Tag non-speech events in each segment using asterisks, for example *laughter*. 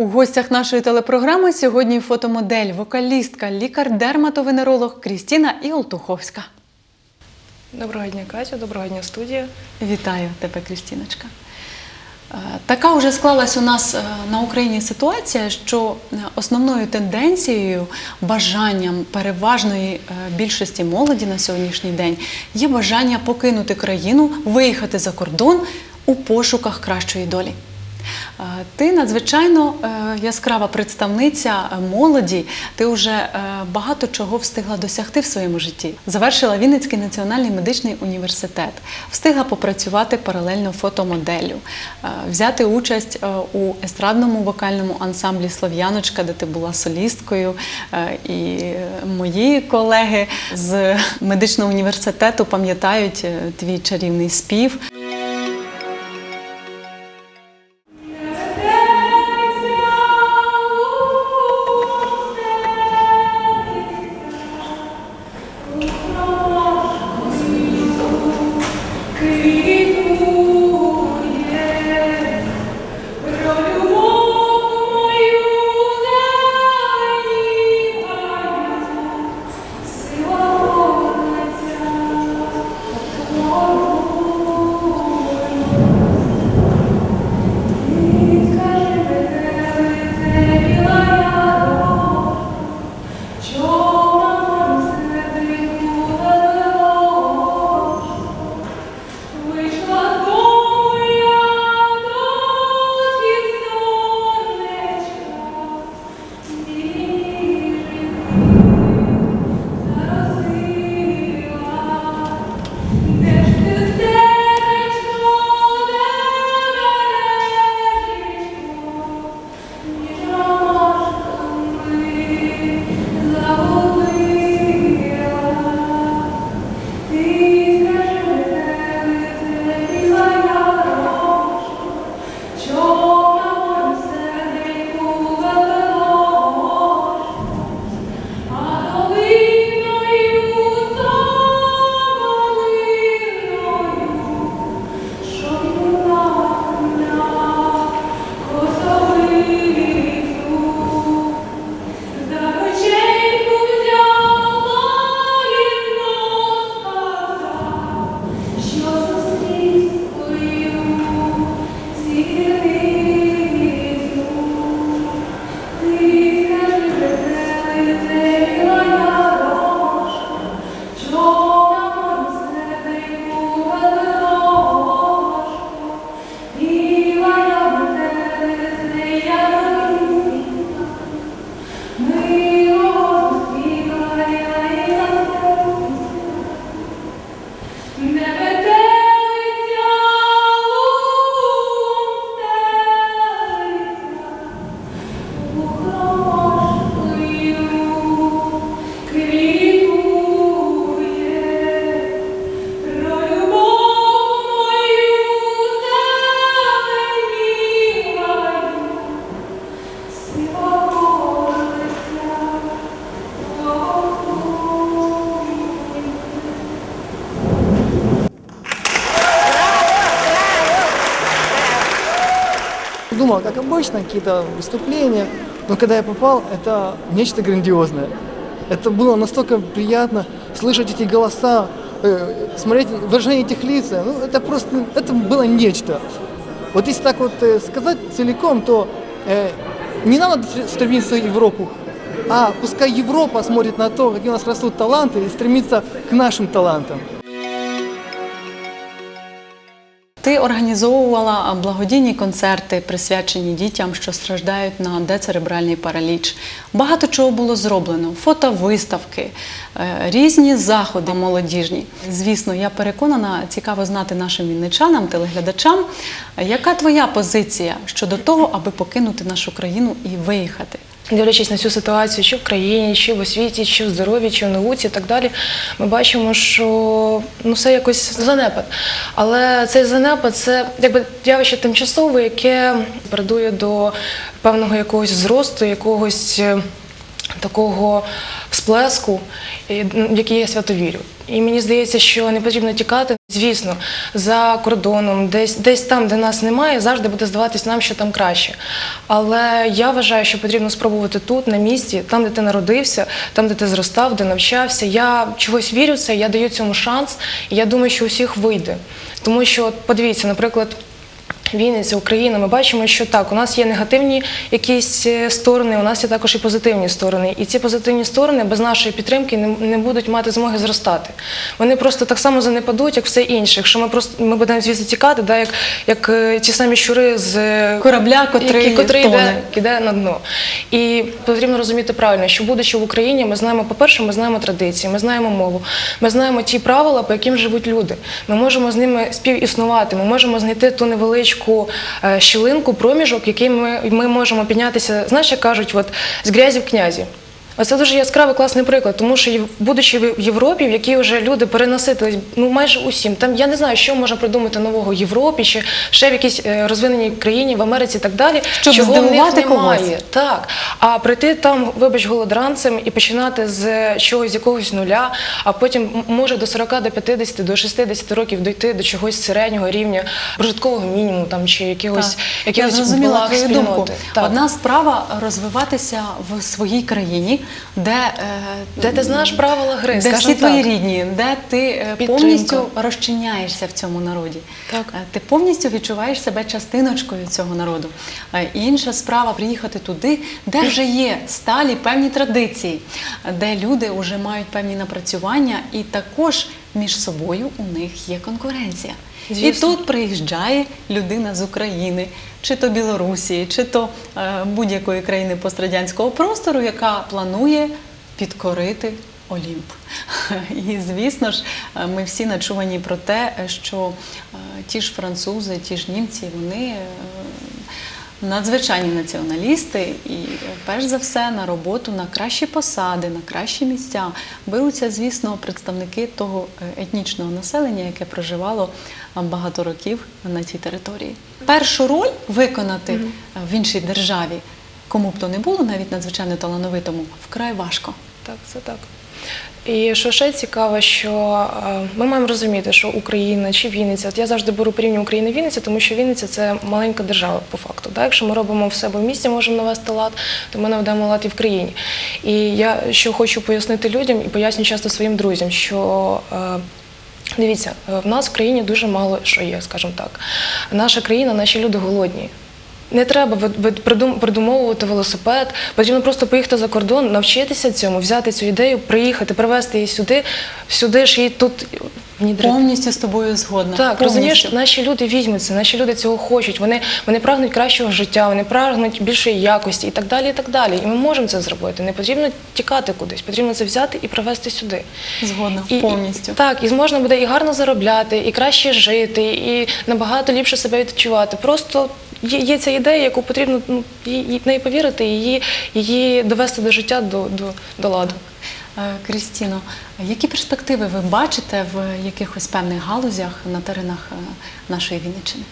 У гостях нашої телепрограми сьогодні фотомодель, вокалістка, лікар-дерматовенеролог Крістіна Іолтуховська. Доброго дня, Катя, доброго дня, студія. Вітаю тебе, Крістіночка. Е, Така вже склалась у нас е, на Україні ситуація, що е, основною тенденцією, бажанням переважної більшості молоді на сьогоднішній день є бажання покинути країну, виїхати за кордон у пошуках кращої долі. Ти надзвичайно е, яскрава представниця молоді. Ти вже е, багато чого встигла досягти в своєму житті. Завершила Вінницький національний медичний університет, встигла попрацювати паралельно фотомоделлю, е, взяти участь у естрадному вокальному ансамблі Слов'яночка, де ти була солісткою. І мої колеги з медичного університету пам'ятають твій чарівний спів. Обычно, какие-то выступления, но когда я попал, это нечто грандиозное. Это было настолько приятно слышать эти голоса, э, смотреть выражение этих лиц. Ну, это просто, это было нечто. Вот если так вот э, сказать целиком, то э, не надо стремиться в Европу, а пускай Европа смотрит на то, какие у нас растут таланты и стремится к нашим талантам. Ти організовувала благодійні концерти, присвячені дітям, що страждають на децеребральний параліч. Багато чого було зроблено: фотовиставки, е, різні заходи молодіжні. Звісно, я переконана, цікаво знати нашим вінничанам, телеглядачам, яка твоя позиція щодо того, аби покинути нашу країну і виїхати. Дивлячись на цю ситуацію, чи в країні, чи в освіті, чи в здоров'ї, чи в науці і так далі, ми бачимо, що ну все якось занепад. Але цей занепад це якби явище тимчасове, яке передує до певного якогось зросту, якогось е, такого сплеску, в який я свято вірю. І мені здається, що не потрібно тікати. Звісно, за кордоном, десь, десь там, де нас немає, завжди буде здаватись нам, що там краще. Але я вважаю, що потрібно спробувати тут, на місці, там, де ти народився, там, де ти зростав, де навчався. Я чогось вірю в це, я даю цьому шанс, і я думаю, що у всіх вийде. Тому що, подивіться, наприклад. Вінниця, Україна, ми бачимо, що так, у нас є негативні якісь е, сторони, у нас є також і позитивні сторони. І ці позитивні сторони без нашої підтримки не, не будуть мати змоги зростати. Вони просто так само занепадуть, як все інше. Якщо ми просто ми будемо звідси тікати, да, як, як е, ті самі щури з е, Корабля, котрий котрий йде, йде на дно. І потрібно розуміти правильно, що будучи в Україні, ми знаємо, по-перше, ми знаємо традиції, ми знаємо мову, ми знаємо ті правила, по яким живуть люди. Ми можемо з ними співіснувати, ми можемо знайти ту невеличку е, щілинку, проміжок, який ми, ми можемо піднятися, знаєш, як кажуть, от, з грязі в князі. Оце дуже яскравий класний приклад, тому що будучи в Європі, в якій вже люди перенаситились ну майже усім. Там я не знаю, що можна придумати нового в Європі, чи ще в якійсь е, розвиненій країні, в Америці і так далі. Щоб чого в них здивувати когось. немає. Так. А прийти там, вибач, голодранцем і починати з чогось з якогось нуля, а потім може до 40, до 50, до 60 років дійти до чогось середнього рівня прожиткового мінімуму там чи якихось Так. якихось благ спільноти. думку. Так. Одна справа розвиватися в своїй країні, де, е, Де ти знаєш правила гри, де всі твої рідні, де ти е, Підтримка. повністю розчиняєшся в цьому народі. Так. Е, Ти повністю відчуваєш себе частиночкою цього народу. Інша справа приїхати туди, де вже є сталі певні традиції, де люди вже мають певні напрацювання, і також між собою у них є конкуренція. І тут приїжджає людина з України, чи то Білорусі, чи то е, будь-якої країни пострадянського простору, яка планує підкорити Олімп. *laughs* І звісно ж, е, ми всі начувані про те, що е, ті ж французи, ті ж німці, вони. Е, Надзвичайні націоналісти, і е, перш за все на роботу на кращі посади, на кращі місця беруться, звісно, представники того е, етнічного населення, яке проживало багато років на цій території. Першу роль виконати е, в іншій державі, кому б то не було, навіть надзвичайно талановитому, вкрай важко. Так, це так. І що ще цікаво, що е, ми маємо розуміти, що Україна чи Вінниця, от я завжди беру порівнюю Україну і Вінниця, тому що Вінниця це маленька держава по факту. Так? Якщо ми робимо в себе в місті, можемо навести лад, то ми наведемо лад і в країні. І я що хочу пояснити людям і пояснюю часто своїм друзям, що. е, Дивіться, в нас в країні дуже мало що є, скажімо так. Наша країна, наші люди голодні. Не треба придумовувати велосипед. Потрібно просто поїхати за кордон, навчитися цьому, взяти цю ідею, приїхати, привезти її сюди, сюди ж її тут внідрити. Повністю з тобою згодна. Так, повністю. розумієш, наші люди візьмуться, наші люди цього хочуть. Вони, вони прагнуть кращого життя, вони прагнуть більшої якості і так далі. І так далі. І ми можемо це зробити. Не потрібно тікати кудись, потрібно це взяти і привезти сюди. Згодна, І- повністю. І, так, і можна буде і гарно заробляти, і краще жити, і набагато ліпше себе відчувати. Просто є, є ця ідея, яку потрібно ну, її, в неї повірити, і її, її довести до життя до, до, до ладу. Е, Крістіно, які перспективи ви бачите в якихось певних галузях на теренах е, нашої Вінниччини?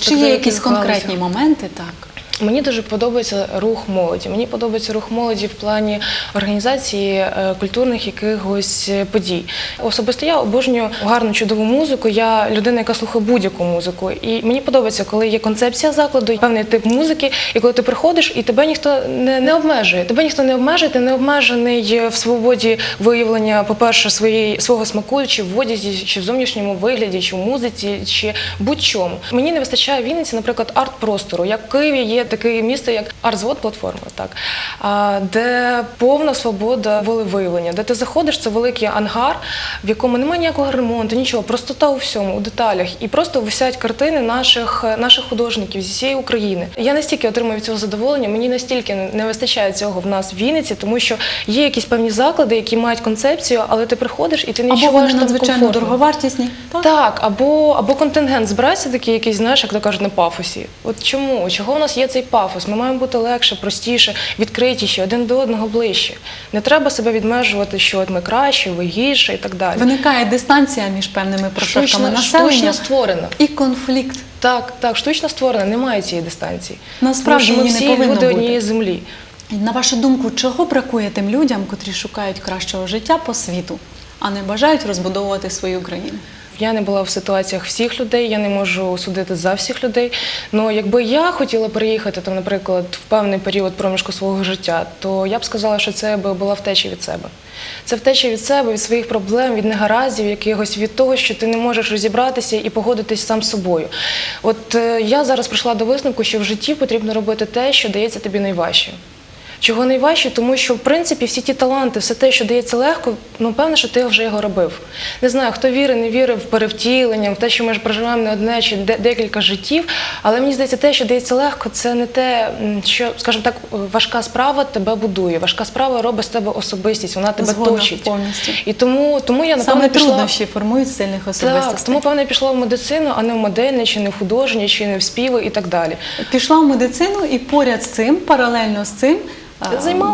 Чи є якісь конкретні галузях? конкретні моменти? Так. Мені дуже подобається рух молоді. Мені подобається рух молоді в плані організації е, культурних якихось подій. Особисто я обожнюю гарну чудову музику. Я людина, яка слухає будь-яку музику. І мені подобається, коли є концепція закладу, певний тип музики, і коли ти приходиш, і тебе ніхто не, не обмежує. Тебе ніхто не обмежує, ти не обмежений в свободі виявлення, по-перше, своєї свого смаку, чи в одязі, чи в зовнішньому вигляді, чи в музиці, чи будь-чому. Мені не вистачає в Вінниці, наприклад, арт-простору. Як в Києві є таке місто, як арт-звод платформа, так де повна свобода волевиявлення, де ти заходиш, це великий ангар, в якому немає ніякого ремонту, нічого, простота у всьому, у деталях, і просто висять картини наших, наших художників зі всієї України. Я настільки отримую від цього задоволення, мені настільки не вистачає цього в нас в Вінниці, тому що є якісь певні заклади, які мають концепцію, але ти приходиш і ти не відчуваєш там комфортно. дороговартісні. Так. Так, або, або контингент збирається такий якийсь, знаєш, як то кажуть, на пафосі. От чому? Чого у нас є цей пафос? Ми маємо бути легше, простіше, відкритіші, один до одного ближче. Не треба себе відмежувати, що от ми краще, ви гірше і так далі. Виникає дистанція між певними Штучно, населення штучно створена. і конфлікт. Так, так, штучно створена, немає цієї дистанції. Насправді ми її не всі люди однієї землі. На вашу думку, чого бракує тим людям, котрі шукають кращого життя по світу, а не бажають розбудовувати свою країну? Я не була в ситуаціях всіх людей, я не можу судити за всіх людей. Ну якби я хотіла переїхати там, наприклад, в певний період проміжку свого життя, то я б сказала, що це би була втеча від себе. Це втеча від себе, від своїх проблем, від негараздів, якихось від того, що ти не можеш розібратися і погодитись сам з собою. От е, я зараз прийшла до висновку, що в житті потрібно робити те, що дається тобі найважче. Чого найважче, тому що в принципі всі ті таланти, все те, що дається легко, ну певно, що ти вже його робив. Не знаю, хто вірить, не вірить в перевтілення, в те, що ми ж проживаємо не одне чи де- декілька життів. Але мені здається, те, що дається легко, це не те, що, скажімо так, важка справа тебе будує. Важка справа робить з тебе особистість, вона тебе Згодна точить. повністю. І тому, тому я напевно Саме пішла. труднощі формують сильних особистостей. Так, тому певно я пішла в медицину, а не в модельне, чи не в художнє, чи не в співи і так далі. Пішла в медицину і поряд з цим, паралельно з цим,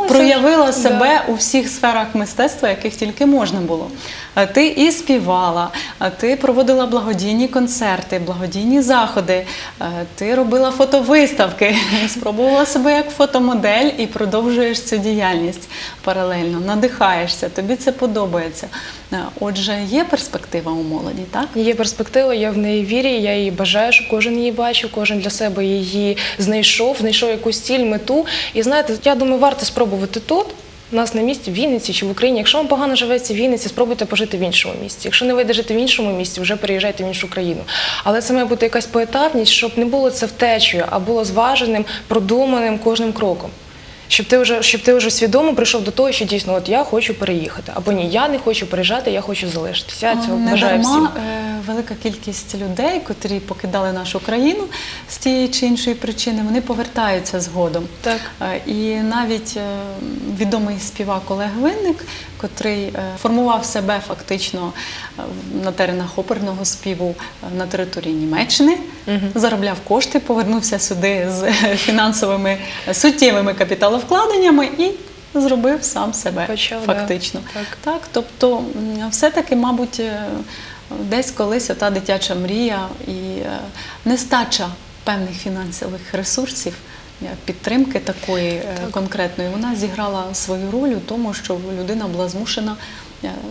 проявила да. себе у всіх сферах мистецтва, яких тільки можна було. Е, Ти і співала, е, ти проводила благодійні концерти, благодійні заходи, е, ти робила фотовиставки, *laughs* спробувала себе як фотомодель і продовжуєш цю діяльність паралельно, надихаєшся, тобі це подобається. Отже, є перспектива у молоді, так? Є перспектива, я в неї вірю, я її бажаю, щоб кожен її бачив, кожен для себе її знайшов, знайшов якусь ціль, мету. І знаєте, я думаю, варто спробувати тут. У нас на місці в Вінниці чи в Україні. Якщо вам погано живеться в Вінниці, спробуйте пожити в іншому місці. Якщо не вийде жити в іншому місці, вже переїжджайте в іншу країну. Але це має бути якась поетапність, щоб не було це втечею, а було зваженим, продуманим кожним кроком. Щоб ти вже щоб ти вже свідомо прийшов до того, що дійсно от я хочу переїхати, або ні, я не хочу переїжджати, я хочу залишитися. Я цього Не бажаю всім. Велика кількість людей, котрі покидали нашу країну з тієї чи іншої причини, вони повертаються згодом. Так. Е, І навіть е, відомий співак Олег Винник, котрий е, формував себе фактично на теренах оперного співу на території Німеччини, заробляв кошти, повернувся сюди з *laughs* фінансовими суттєвими капіталовкладеннями і зробив сам себе Почав, да. фактично. Так. Так, тобто все-таки, мабуть, е, десь колись ота дитяча мрія і е, нестача певних фінансових ресурсів, е, підтримки такої е, конкретної, вона зіграла свою роль у тому, що людина була змушена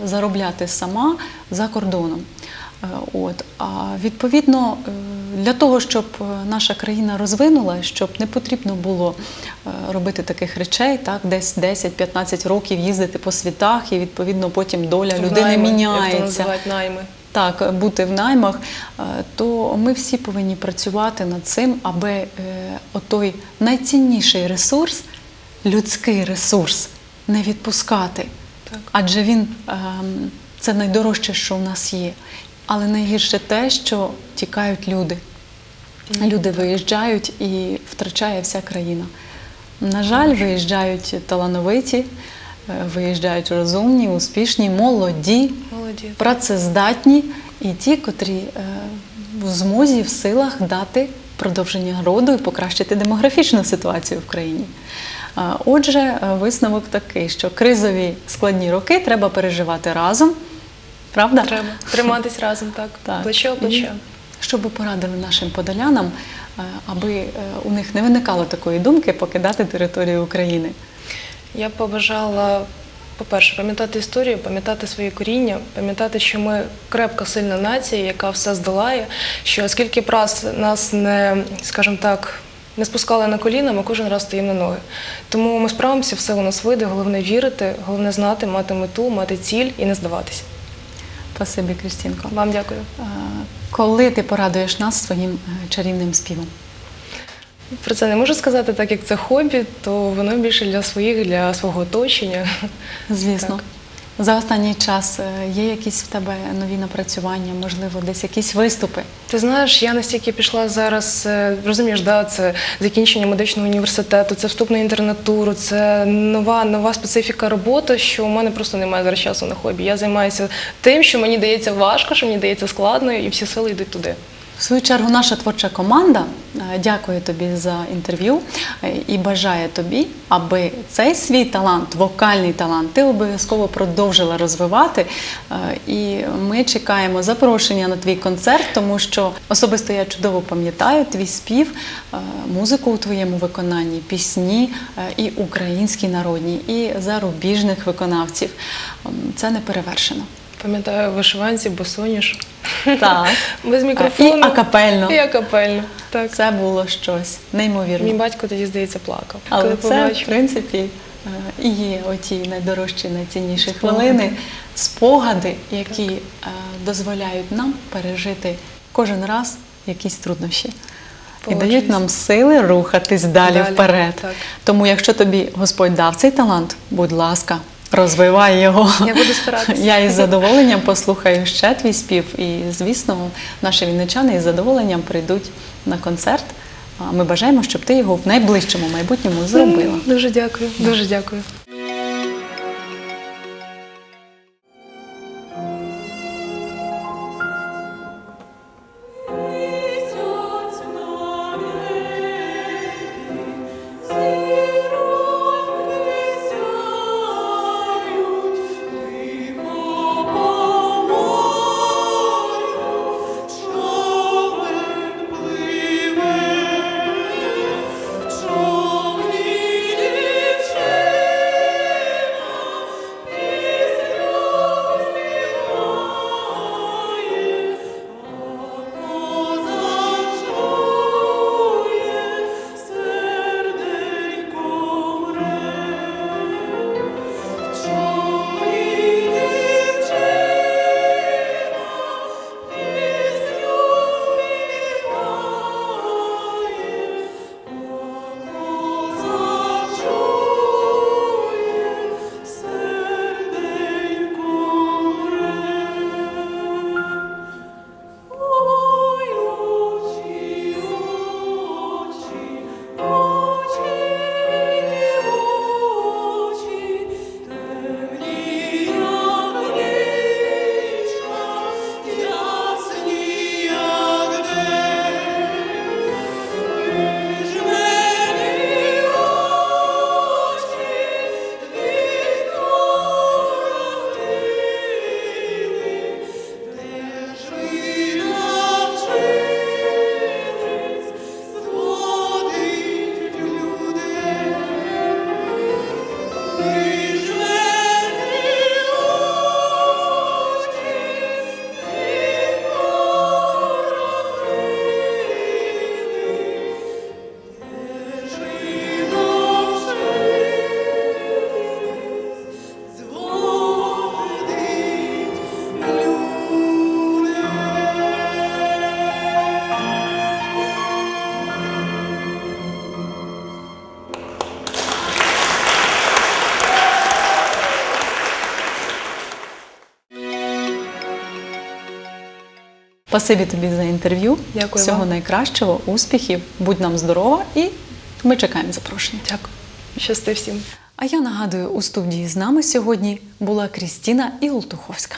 заробляти сама за кордоном. От. А відповідно, для того, щоб наша країна розвинула, щоб не потрібно було робити таких речей, так, десь 10-15 років їздити по світах, і відповідно потім доля людини найми, Як то міняється. називають найми. Так, бути в наймах, е, то ми всі повинні працювати над цим, аби е, отой найцінніший ресурс, людський ресурс, не відпускати. Так. Адже він ем, це найдорожче, що в нас є. Але найгірше те, що тікають люди. Люди виїжджають і втрачає вся країна. На жаль, виїжджають талановиті, е, виїжджають розумні, успішні, молоді, Молоді. працездатні і ті, котрі е, в змозі, в силах дати продовження роду і покращити демографічну ситуацію в країні. Е, Отже, е, висновок такий, що кризові складні роки треба переживати разом. Правда? Треба триматись разом, так. *laughs* Так. Плече плече. Що би порадили нашим подолянам, е, аби е, у них не виникало такої думки покидати територію України? Я б побажала, по-перше, пам'ятати історію, пам'ятати своє коріння, пам'ятати, що ми крепка сильна нація, яка все здолає. Що скільки б раз нас не, скажімо так, не спускали на коліна, ми кожен раз стоїмо на ноги. Тому ми справимося, все у нас вийде. Головне вірити, головне знати, мати мету, мати ціль і не здаватися. Спасибі, Крістінко. Вам дякую. Е, Коли ти порадуєш нас своїм е, чарівним співом? Про це не можу сказати, так як це хобі, то воно більше для своїх, для свого оточення. Звісно. За останній час е, є якісь в тебе нові напрацювання, можливо, десь якісь виступи. Ти знаєш, я настільки пішла зараз, е, розумієш, да, це закінчення медичного університету, це вступ на інтернатуру, це нова, нова специфіка роботи, що у мене просто немає зараз часу на хобі. Я займаюся тим, що мені дається важко, що мені дається складно, і всі сили йдуть туди. В свою чергу, наша творча команда е, дякує тобі за інтерв'ю е, і бажає тобі, аби цей свій талант, вокальний талант, ти обов'язково продовжила розвивати. Е, І ми чекаємо запрошення на твій концерт, тому що особисто я чудово пам'ятаю твій спів, музику у твоєму виконанні, пісні і українські народні, і зарубіжних виконавців. Ем, Це не перевершено. Пам'ятаю вишиванці, босоніж. Так. Без І мікрофону. акапельно. І акапельно. Так. Це було щось неймовірне. Мій батько тоді, здається, плакав. Але коли це, побачив. в принципі, е, і є оті найдорожчі, найцінніші хвилини, спогади, які е, дозволяють нам пережити кожен раз якісь труднощі. І дають нам сили рухатись далі, Далі, вперед. так. Тому, якщо тобі Господь дав цей талант, будь ласка, розвивай його. Я буду старатися. Я із задоволенням послухаю ще твій спів. І, звісно, наші вінничани із задоволенням прийдуть на концерт. Ми бажаємо, щоб ти його в найближчому майбутньому зробила. Дуже дякую. Дуже дякую. Спасибі тобі за інтерв'ю. Дякую Всього вам. найкращого, успіхів, будь нам здорова і ми чекаємо запрошення. Дякую. Щасти всім. А я нагадую, у студії з нами сьогодні була Крістіна Ігултуховська.